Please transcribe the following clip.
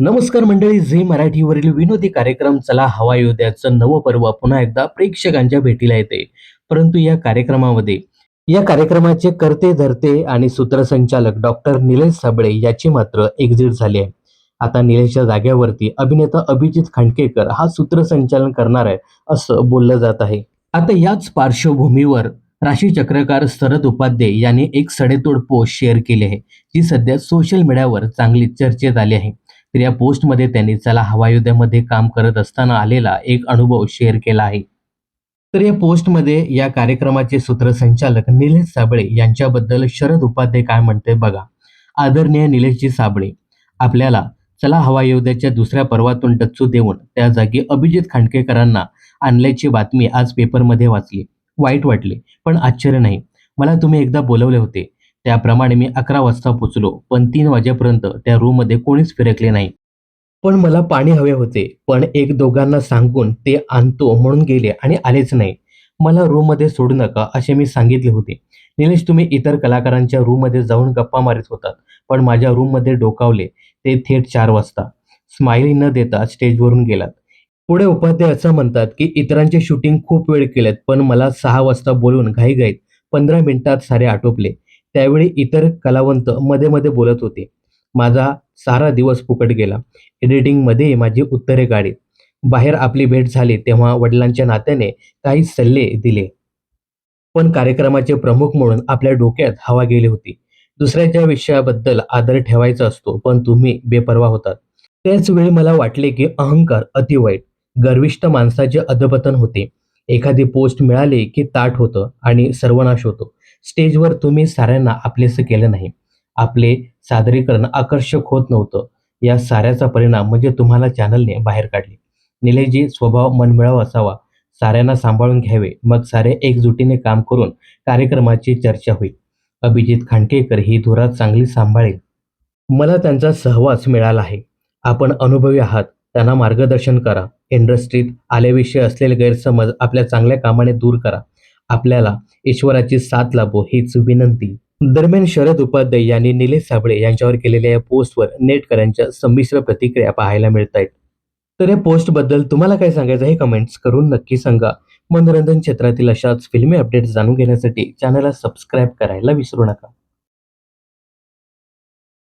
नमस्कार मंडळी झी मराठीवरील विनोदी कार्यक्रम चला हवा योद्याचं नवं पर्व पुन्हा एकदा प्रेक्षकांच्या भेटीला येते. परंतु या कार्यक्रमामध्ये या कार्यक्रमाचे करते धरते आणि सूत्रसंचालक डॉक्टर निलेश साबळे याची मात्र एक्झिट झाली आहे. आता निलेशच्या जाग्यावरती अभिनेता अभिजित खांडकेकर हा सूत्रसंचालन करणार आहे असं बोललं जात आहे. आता याच पार्श्वभूमीवर राशी चक्रकार शरद उपाध्ये यांनी एक सडेतोड पोस्ट शेअर केली आहे जी सध्या सोशल मीडियावर चांगली चर्चेत आली आहे. तर या पोस्टमध्ये त्यांनी चला हवायुद्धामध्ये काम करत असताना आलेला एक अनुभव शेअर केला आहे. तर या पोस्टमध्ये या कार्यक्रमाचे सूत्रसंचालक निलेश साबळे यांच्याबद्दल शरद उपाध्ये काय म्हणते बघा. आदरणीय निलेशजी साबळे आपल्याला चला हवायुद्धाच्या दुसऱ्या पर्वातून डच्चू देऊन त्या जागी अभिजित खांडकेकरांना आणल्याची बातमी आज पेपरमध्ये वाचली. वाईट वाटले पण आश्चर्य नाही. मला तुम्ही एकदा बोलवले होते. त्याप्रमाणे मी अकरा वाजता पोचलो पण तीन वाजेपर्यंत त्या रूममध्ये कोणीच फिरकले नाही. पण मला पाणी हवे होते पण एक दोघांना सांगून ते आणतो म्हणून गेले आणि आलेच नाही. मला रूममध्ये सोडू नका असे मी सांगितले होते. निलेश तुम्ही इतर कलाकारांच्या रूममध्ये जाऊन गप्पा मारित होतात पण माझ्या रूममध्ये डोकावले. ते थेट चार वाजता. स्माइली न देता स्टेजवरून गेलात. पुढे उपाध्याय असं म्हणतात की इतरांचे शूटिंग खूप वेळ केलेत पण मला सहा वाजता बोलून घाईघाईत पंधरा मिनिटात सारे आटोपले. त्यावेळी इतर कलावंत मध्ये मध्ये बोलत होते. माझा सारा दिवस फुकट गेला. एडिटिंगमध्ये माझी उत्तरे गाडी. बाहेर आपली भेट झाली तेव्हा वडिलांच्या नात्याने काही सल्ले दिले. पण कार्यक्रमाचे प्रमुख म्हणून आपल्या डोक्यात हवा गेली होती. दुसऱ्याच्या विषयाबद्दल आदर ठेवायचा असतो पण तुम्ही बेपर्वा होतात. त्याच वेळी मला वाटले की अहंकार अतिवाईट गर्विष्ठ माणसाचे अधपतन होते. एखादी पोस्ट मिळाली की ताट होतं आणि सर्वनाश होतो. स्टेजवर तुम्ही साऱ्यांना आपलेसं केलं नाही. आपले सादरीकरण आकर्षक होत नव्हतं. या साऱ्याचा परिणाम म्हणजे तुम्हाला चॅनलने बाहेर काढले. निलेशजी स्वभाव मनमिळाव असावा. साऱ्यांना सांभाळून घ्यावे. मग सारे एकजुटीने काम करून कार्यक्रमाची चर्चा होईल. अभिजित खांडकेकर ही धुरा चांगली सांभाळेल. मला त्यांचा सहवास मिळाला आहे. आपण अनुभवी आहात. त्यांना मार्गदर्शन करा. इंडस्ट्रीत आल्याविषयी असलेले गैरसमज आपल्या चांगल्या कामाने दूर करा. आपल्याला ईश्वराची साथ लाभो हीच विनंती. दरम्यान शरद उपाध्याय यांनी निलेश साबळे यांच्यावर केलेल्या या पोस्टवर नेटकऱ्यांच्या संमिश्र प्रतिक्रिया पाहायला मिळत आहेत तर या पोस्टबद्दल तुम्हाला काय सांगायचं हे कमेंट्स करून नक्की सांगा. मनोरंजन क्षेत्रातील अशाच फिल्मी अपडेट्स जाणून घेण्यासाठी चॅनलला सबस्क्राईब करायला विसरू नका.